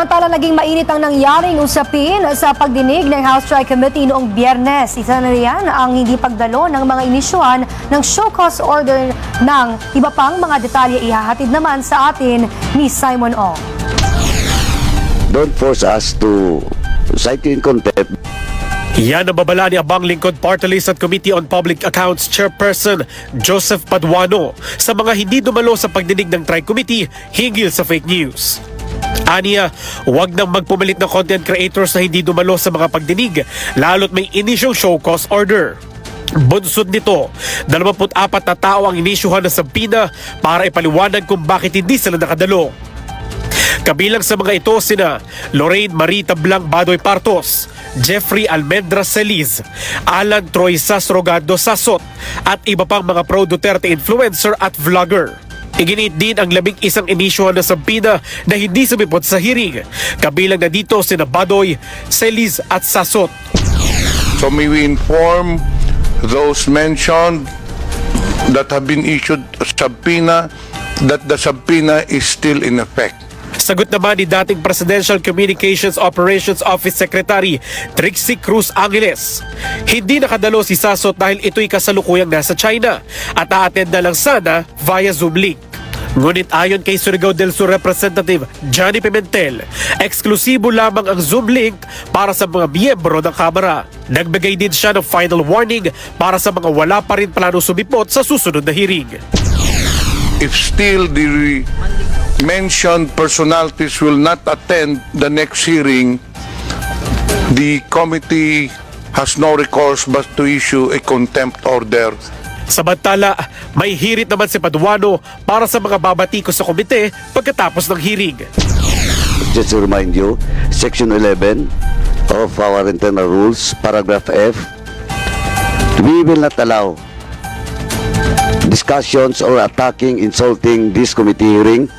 Samantala, naging mainit ang nangyaring usapin sa pagdinig ng House Tri Committee noong biyernes. Isa na riyan ang hindi pagdalo ng mga inisyuhan ng show cause order ng iba pang mga detalye ihahatid naman sa atin ni Simon Ong. Don't force us to cite in contempt Yan ang babala ni Abang Lingkod Party List at Committee on Public Accounts Chairperson Joseph Paduano sa mga hindi dumalo sa pagdinig ng Tri-Committee hinggil sa fake news. Aniya, huwag nang magpumalit ng content creators na hindi dumalo sa mga pagdinig, lalo't may initial show cause order. Bunsod nito, 24 na tao ang inisyuhan ng sampina para ipaliwanag kung bakit hindi sila nakadalo. Kabilang sa mga ito sina Lorraine Marie Tablang Badoy Partos, Jeffrey Almendra Celiz, Alan Troy Sasrogado Sasot at iba pang mga pro-Duterte influencer at vlogger. Iginit din ang labing isang inisyuhan na sampina na hindi sumipot sa hearing. Kabilang na dito sina Badoy, Celiz at Sasot. So may we inform those mentioned that have been issued subpoena that the subpoena is still in effect. Sagot naman ni dating Presidential Communications Operations Office Secretary Trixie Cruz Angeles. Hindi nakadalo si Sasot dahil ito'y kasalukuyang nasa China at a-attend na lang sana via Zoom link. Ngunit ayon kay Surigao del Sur Representative Johnny Pimentel, eksklusibo lamang ang Zoom link para sa mga miyembro ng Kamara. Nagbigay din siya ng final warning para sa mga wala pa rin plano sumipot sa susunod na hearing. If still the mentioned personalities will not attend the next hearing, the committee has no recourse but to issue a contempt order Samantala, may hirit naman si Paduano para sa mga babatiko sa komite pagkatapos ng hearing. just to remind you section 11 of our internal rules paragraph F we will not allow discussions or attacking insulting this committee hearing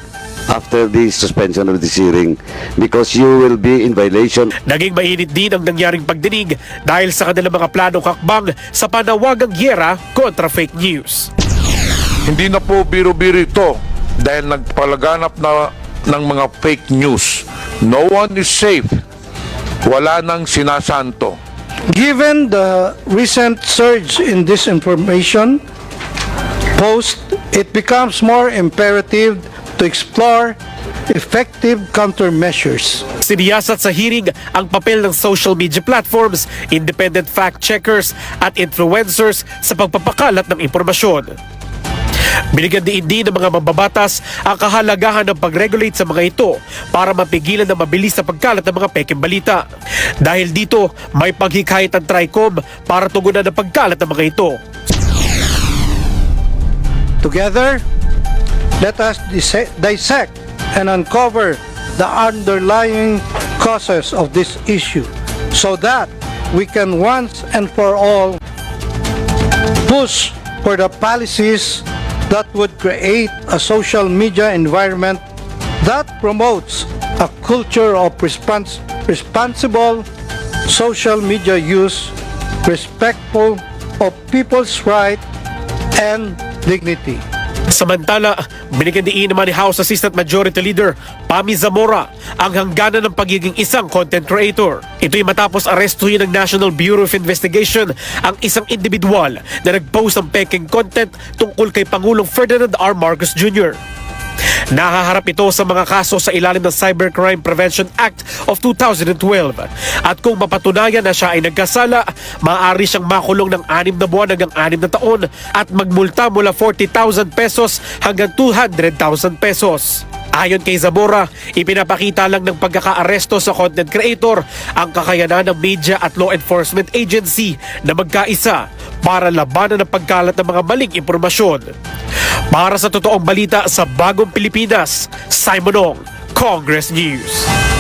after the suspension of this hearing because you will be in violation Naging mainit din ang nangyaring pagdinig dahil sa kanilang mga planong hakbang sa panawagang gyera kontra fake news. Hindi na po biro-biro ito dahil nagpalaganap na ng mga fake news. No one is safe. Wala nang sinasanto. Given the recent surge in disinformation post, it becomes more imperative to explore effective countermeasures. Siniyasat sa hearing ang papel ng social media platforms, independent fact-checkers at influencers sa pagpapakalat ng impormasyon. Binigyan din din ng mga mambabatas ang kahalagahan ng pag-regulate sa mga ito para mapigilan na mabilis sa pagkalat ng mga peking balita. Dahil dito, may paghikayat ang TRICOM para tugunan ang pagkalat ng mga ito. Together, let us dissect and uncover the underlying causes of this issue so that we can once and for all push for the policies that would create a social media environment that promotes a culture of respons- responsible social media use, respectful of people's right and dignity. Samantala, binigyan diin naman ni House Assistant Majority Leader Pami Zamora ang hangganan ng pagiging isang content creator. Ito'y matapos arestuhin ng National Bureau of Investigation ang isang individual na nag-post ng peking content tungkol kay Pangulong Ferdinand R. Marcos Jr. Nahaharap ito sa mga kaso sa ilalim ng Cybercrime Prevention Act of 2012. At kung mapatunayan na siya ay nagkasala, maaari siyang makulong ng anim na buwan hanggang anim na taon at magmulta mula 40,000 pesos hanggang 200,000 pesos. Ayon kay Zamora, ipinapakita lang ng pagkakaaresto sa content creator ang kakayanan ng media at law enforcement agency na magkaisa para labanan ang pagkalat ng mga maling impormasyon. Para sa totoong balita sa Bagong Pilipinas, Simon Ong, Congress News.